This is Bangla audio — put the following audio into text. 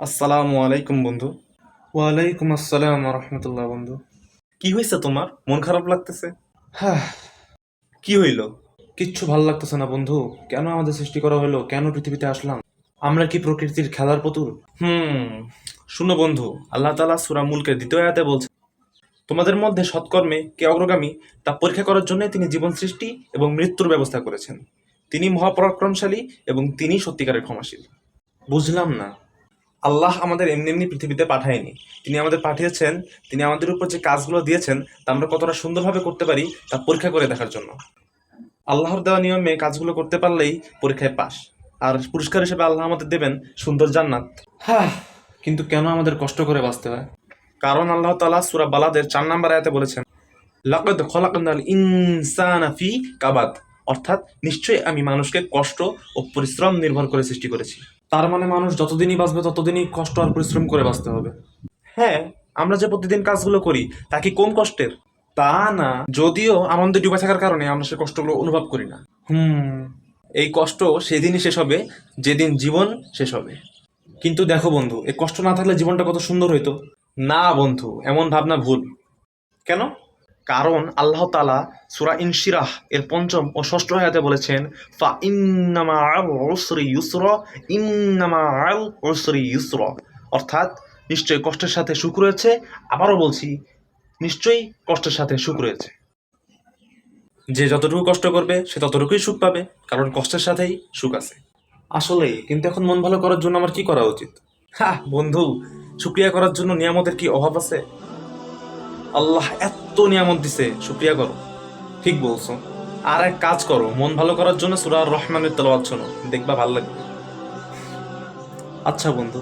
আসসালামু আলাইকুম বন্ধু। ওয়ালাইকুম আসসালাম রহমতুল্লাহ বন্ধু। কি হয়েছে তোমার? মন খারাপ লাগতেছে? হ্যাঁ। কি হইল? কিচ্ছু ভালো লাগতেছে না বন্ধু। কেন আমাদের সৃষ্টি করা হলো কেন পৃথিবীতে আসলাম? আমরা কি প্রকৃতির খেলার পুতুল? হুম শুনো বন্ধু আল্লাহ তালা সুরা মুলকের দ্বিতীয় আয়াতে বলছে তোমাদের মধ্যে সৎকর্মে কে অগ্রগামী তা পরীক্ষা করার জন্য তিনি জীবন সৃষ্টি এবং মৃত্যুর ব্যবস্থা করেছেন। তিনি মহাপরাক্রমশালী এবং তিনি সত্যিকারের ক্ষমাশীল। বুঝলাম না। আল্লাহ আমাদের এমনি এমনি পৃথিবীতে পাঠায়নি। তিনি আমাদের পাঠিয়েছেন তিনি আমাদের উপর যে কাজগুলো দিয়েছেন তা আমরা কতটা সুন্দরভাবে করতে পারি তা পরীক্ষা করে দেখার জন্য। আল্লাহর দেওয়া নিয়মে কাজগুলো করতে পারলেই পরীক্ষায় পাশ। আর পুরস্কার হিসেবে আল্লাহ আমাদের দেবেন সুন্দর জান্নাত। হ্যাঁ কিন্তু কেন আমাদের কষ্ট করে বাঁচতে হয়? কারণ আল্লাহ তাআলা সুরা বালাদের চার নাম্বার আয়াতে বলেছেন লাকাদ খলাকনাল ইনসানা ফি কাবাদ। অর্থাৎ নিশ্চয়ই আমি মানুষকে কষ্ট ও পরিশ্রম নির্ভর করে সৃষ্টি করেছি। তার মানে মানুষ যতদিনই বাঁচবে ততদিনই কষ্ট আর পরিশ্রম করে বাঁচতে হবে। হ্যাঁ আমরা যে প্রতিদিন কাজগুলো করি তা কি কম কষ্টের? তা না। যদিও আনন্দে ডুবে থাকার কারণে আমরা সে কষ্টগুলো অনুভব করি না। হুম এই কষ্ট সেদিনই শেষ হবে যেদিন জীবন শেষ হবে। কিন্তু দেখো বন্ধু এই কষ্ট না থাকলে জীবনটা কত সুন্দর হইতো। না বন্ধু এমন ভাবনা ভুল। কেন? কারণ আল্লাহ তালা সুরা ইনশিরাহ এর পঞ্চম ও ষষ্ঠ আয়াতে বলেছেন, ফা ইন্নামা আল উসরি ইউসর, ইন্নামা আল উসরি ইউসর। অর্থাৎ নিশ্চয়ই কষ্টের সাথে সুখ রয়েছে, আবারও বলছি, নিশ্চয়ই কষ্টের সাথে সুখ রয়েছে। যে যতটুকু কষ্ট করবে, সে ততটুকুই সুখ পাবে, কারণ কষ্টের সাথেই সুখ আছে। আসলে, কিন্তু এখন মন ভালো করার জন্য আমার কি করা উচিত? হ্যাঁ বন্ধু শুক্রিয়া করার জন্য নিয়ামতের কি অভাব আছে? আল্লাহ এত নিয়ামত দিছে, শুক্রিয়া করো। ঠিক বলছো। আর এক কাজ করো, মন ভালো করার জন্য সুরার রহমানের তেলাওয়াত শোনো, দেখবা ভালো লাগবে। আচ্ছা বন্ধু